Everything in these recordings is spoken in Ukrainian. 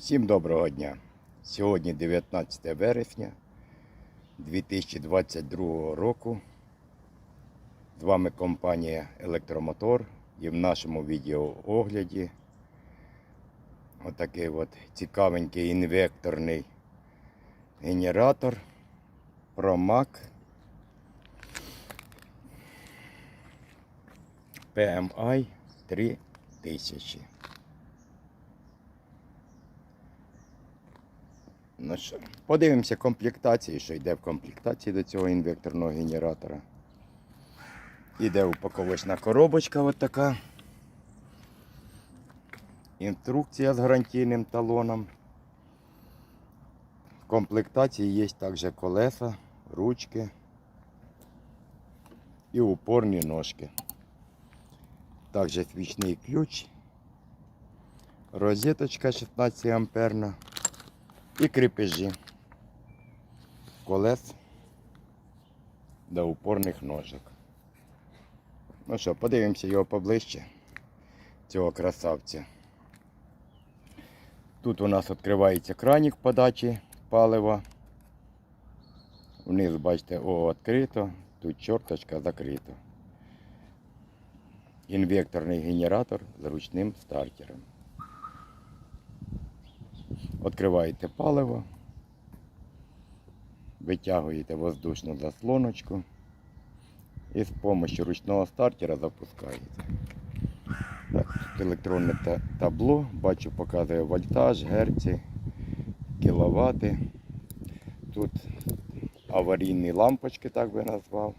Всім доброго дня. Сьогодні 19 вересня 2022 року. З вами компанія Електромотор і в нашому відеоогляді отакий от цікавенький інвекторний генератор ProMac PMI 3000. Ну що, подивимося комплектації, що йде в комплектації до цього інвекторного генератора. Іде упаковочна коробочка от така. Інструкція з гарантійним талоном. В комплектації є також колеса, ручки і упорні ножки. Також свічний ключ, розеточка 16 амперна і кріпежі колес до упорних ножок. Ну що, подивимося його поближче, цього красавця. Тут у нас відкривається кранік подачі палива. Вниз, бачите, О відкрито, тут чорточка закрито. Інвекторний генератор з ручним стартером. Відкриваєте паливо, витягуєте воздушну заслоночку і з допомогою ручного стартера запускаєте. Так, тут електронне табло, бачу, показує вольтаж, герці, кіловати. Тут аварійні лампочки, так би назвав.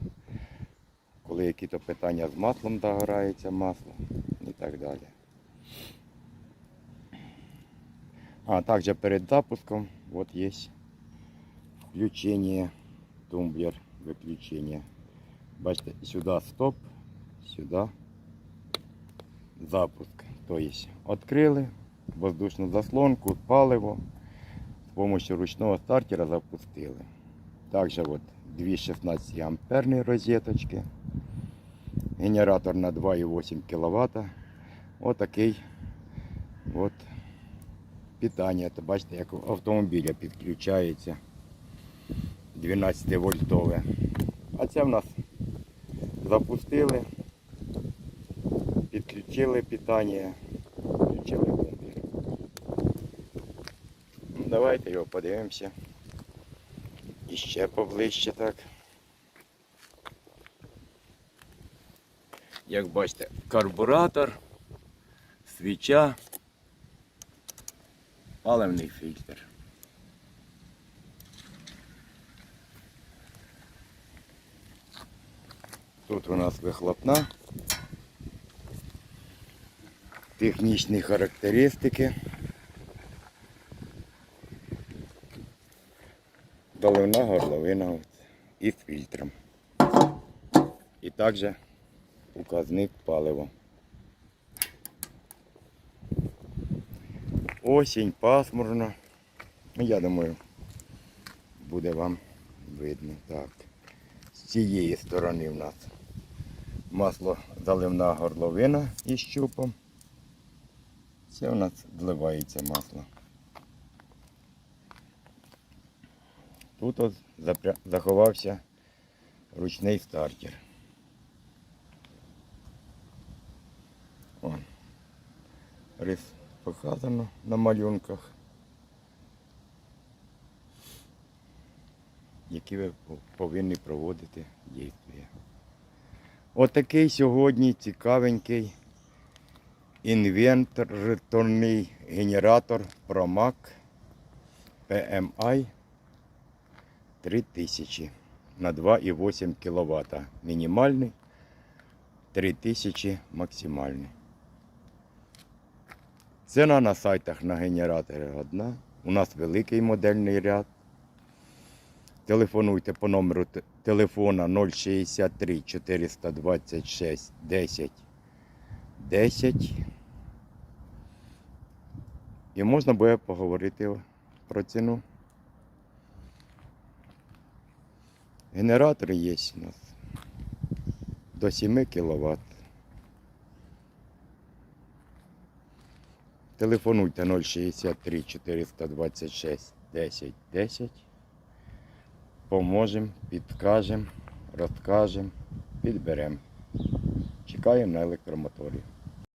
Коли якісь питання з маслом догорається масло і так далі. А также перед запуском вот есть включение, тумблер выключения. Бачите, сюда стоп, сюда запуск. То есть открыли воздушну заслонку, паливо, с помощью ручного стартера запустили. Также вот дві 16 амперні розеточки. Генератор на 2,8 кВт. Отакий от питання. То бачите, як у автомобіля підключається 12 вольтове. А це в нас запустили, підключили питання, включили комп'ютер. Ну, Давайте його подивимося. І ще поближче так. Як бачите, карбуратор, свіча, паливний фільтр. Тут у нас вихлопна. Технічні характеристики. Доливна горловина із фільтром. І також указник палива. Осінь, пасмурно. Ну, Я думаю, буде вам видно. Так. З цієї сторони в нас масло заливна горловина із щупом. Це у нас зливається масло. Тут от заховався ручний стартер. Вон. Рис показано на малюнках. Які ви повинні проводити дії. Отакий сьогодні цікавенький інвенторний генератор ProMac PMI 3000 на 2,8 кВт. Мінімальний 3000 максимальний. Ціна на сайтах на генератори одна. У нас великий модельний ряд. Телефонуйте по номеру телефона 063 426 10 10. І можна буде поговорити про ціну. Генератори є у нас до 7 кВт. Телефонуйте 063 426 10 10. Поможемо, підкажемо, розкажемо, підберемо. Чекаємо на електромоторі.